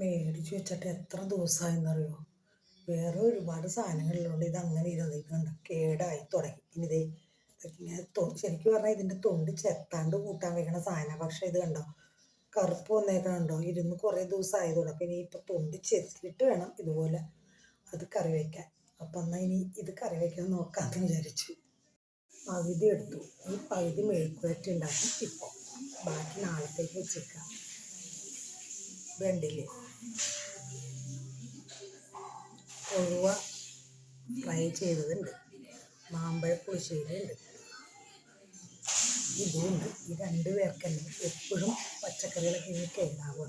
മേടിച്ച് വെച്ചിട്ട് എത്ര ദിവസമായെന്നറിയോ വേറെ ഒരുപാട് സാധനങ്ങളിലുണ്ട്. ഇത് അങ്ങനെ ഇരുന്നിട്ടുണ്ട് കേടായി തുടങ്ങി. ഇനി ഇതേ ഇങ്ങനെ ശരിക്കും പറഞ്ഞാൽ ഇതിന്റെ തൊണ്ട് ചെത്താണ്ട് കൂട്ടാൻ വെക്കണ സാധനമാണ് പക്ഷേ ഇത് കണ്ടോ? കറുപ്പ് വന്നേക്കണുണ്ടോ ഇരുന്ന് കുറേ ദിവസമായത് അപ്പം ഇനി ഇപ്പം തൊണ്ട് ചെത്തിയിട്ട് വേണം ഇതുപോലെ അത് കറി വയ്ക്കാൻ അപ്പം എന്നാൽ ഇനി ഇത് കറി വയ്ക്കാൻ നോക്കാമെന്ന് വിചാരിച്ചു. പകുതി എടുത്തു. ഈ പകുതി മെഴുക്കുവരട്ടി ഉണ്ടാക്കി ഇപ്പോൾ ബാക്കി നാളത്തേക്ക് വെച്ചേക്കാം. വെണ്ടിൽ കൊഴുവ ഫ്രൈ ചെയ്തതുണ്ട്. മാമ്പഴ ഇതുണ്ട്. ഈ രണ്ട് പേർക്കല്ലേ എപ്പോഴും പച്ചക്കറികളൊക്കെ ഇനി കേടാവുക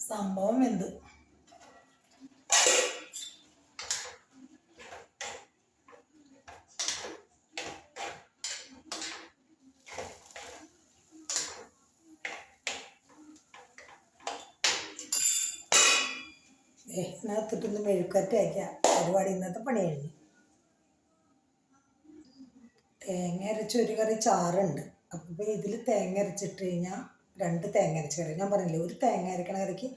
സംഭവം എന്ത്? ഇതിനകത്തിട്ടൊന്ന് മെഴുക്കറ്റ് അയക്കാം ഒരുപാട് ഇന്നത്തെ പണി കഴിഞ്ഞു. തേങ്ങ അരച്ച ഒരു കറി ചാറുണ്ട്. അപ്പോൾ ഇതിൽ തേങ്ങ അരച്ചിട്ട് കഴിഞ്ഞാൽ രണ്ട് തേങ്ങ അരച്ച കറി. ഞാൻ പറഞ്ഞില്ലേ ഒരു തേങ്ങ അരക്കണ കറിക്ക്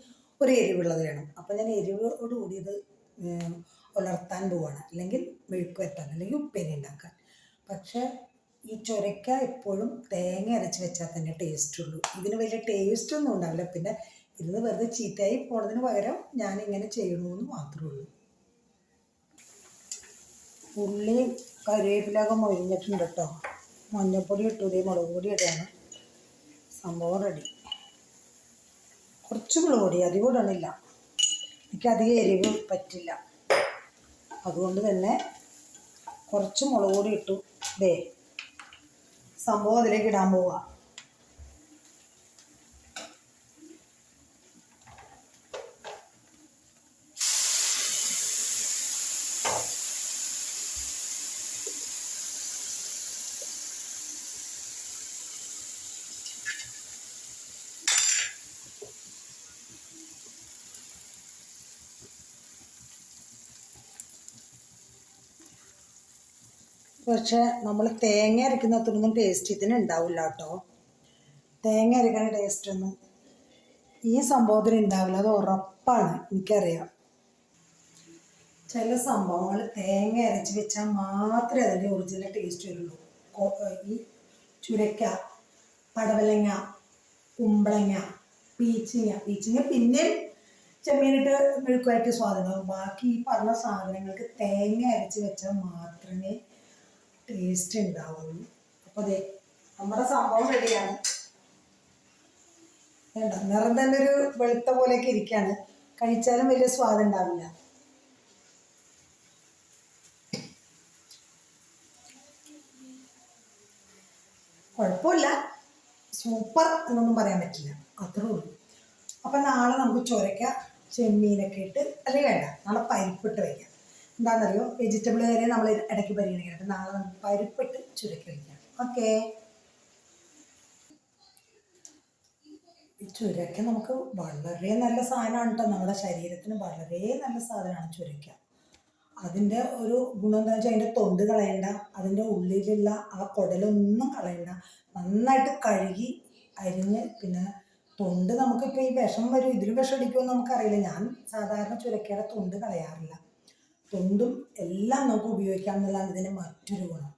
ഒരു എരിവുള്ളത് വേണം. അപ്പോൾ ഞാൻ എരിവോട് കൂടിയത് ഉലർത്താൻ പോവാണ്. അല്ലെങ്കിൽ മെഴുക്ക് വരട്ടാൻ അല്ലെങ്കിൽ ഉപ്പേരി ഉണ്ടാക്കാൻ. പക്ഷേ ഈ ചുരക്ക എപ്പോഴും തേങ്ങ അരച്ച് വെച്ചാൽ തന്നെ ടേസ്റ്റ് ഉള്ളൂ. ഇതിന് വലിയ ടേസ്റ്റ് ഒന്നും ഉണ്ടാവില്ല. പിന്നെ ഇരുന്ന് വെറുതെ ചീത്തയായി പോണതിന് പകരം ഞാൻ ഇങ്ങനെ ചെയ്യണമെന്ന് മാത്രമേ ഉള്ളൂ. ഉള്ളി കറിവേപ്പിലൊക്കെ മൊരിഞ്ഞിട്ടുണ്ട് കേട്ടോ മഞ്ഞൾപ്പൊടി ഇട്ടു ഇതേ മുളക് പൊടി ഇടാണ്. സംഭവം റെഡി കുറച്ച് മുളക് പൊടി അധികം ഇടണില്ല. എനിക്ക് അധികം എരിവ് പറ്റില്ല. അതുകൊണ്ട് തന്നെ കുറച്ച് മുളക് പൊടി ഇട്ടു. ദേ സംഭവം അതിലേക്ക് ഇടാൻ പോവുക പക്ഷെ നമ്മൾ തേങ്ങ അരക്കുന്ന അത്രയൊന്നും ടേസ്റ്റ് ഇതിന് ഉണ്ടാവില്ല കേട്ടോ. തേങ്ങ അരക്കണ ടേസ്റ്റ് ഒന്നും ഈ സംഭവത്തിന് ഉണ്ടാവില്ല. അത് ഉറപ്പാണ് എനിക്കറിയാം. ചില സംഭവങ്ങൾ തേങ്ങ അരച്ച് വെച്ചാൽ മാത്രമേ അതിന്റെ ഒറിജിനൽ ടേസ്റ്റ് വരുള്ളൂ. ഈ ചുരക്ക പടവലങ്ങ കുമ്പളങ്ങ പീച്ചിങ്ങ പീച്ചിങ്ങ പിന്നെ ചെമ്മീനിട്ട് മെഴുക്കുമായിട്ട് സ്വാദുണ്ടാവും. ബാക്കി ഈ പറഞ്ഞ സാധനങ്ങൾക്ക് തേങ്ങ അരച്ച് വെച്ചാൽ മാത്രമേ ടേസ്റ്റ് ഉണ്ടാവുള്ളൂ അപ്പോൾ അതെ നമ്മുടെ സംഭവം റെഡിയാണ് വേണ്ട നിറം തന്നെ ഒരു വെളുത്ത പോലെയൊക്കെ ഇരിക്കുകയാണ് കഴിച്ചാലും വലിയ സ്വാദം ഉണ്ടാവില്ല കുഴപ്പമില്ല. സൂപ്പർ എന്നൊന്നും പറയാൻ പറ്റില്ല. അത്രേ ഉള്ളൂ. അപ്പം നാളെ നമുക്ക് ചുരക്ക ചെമ്മീനൊക്കെ ഇട്ട് അല്ലെങ്കിൽ വേണ്ട നാളെ പരിപ്പിട്ട് വയ്ക്കാം എന്താണെന്നറിയോ? വെജിറ്റബിൾ കറി നമ്മൾ ഇടയ്ക്ക് പരിഗണിക്കണം അപ്പം നാളെ നമുക്ക് പരിപ്പിട്ട് ചുരുക്കി വയ്ക്കാം ഓക്കെ? ചുരക്ക നമുക്ക് വളരെ നല്ല സാധനമാണ് കേട്ടോ നമ്മുടെ ശരീരത്തിന് വളരെ നല്ല സാധനമാണ് ചുരക്ക. അതിന്റെ ഒരു ഗുണം എന്താ വെച്ചാൽ അതിന്റെ തൊണ്ട് കളയണ്ട. അതിന്റെ ഉള്ളിലുള്ള ആ കുടലൊന്നും കളയണ്ട. നന്നായിട്ട് കഴുകി അരിഞ്ഞ് പിന്നെ തൊണ്ട് നമുക്കിപ്പോൾ ഈ വിഷം വരും. ഇതിൽ വിഷം അടിക്കുമെന്ന് നമുക്കറിയില്ല. ഞാൻ സാധാരണ ചുരക്കയുടെ തൊണ്ട് കളയാറില്ല. തൊണ്ടും എല്ലാം നമുക്ക് ഉപയോഗിക്കാം എന്നുള്ളതാണ് ഇതിന്റെ മറ്റൊരു ഗുണം.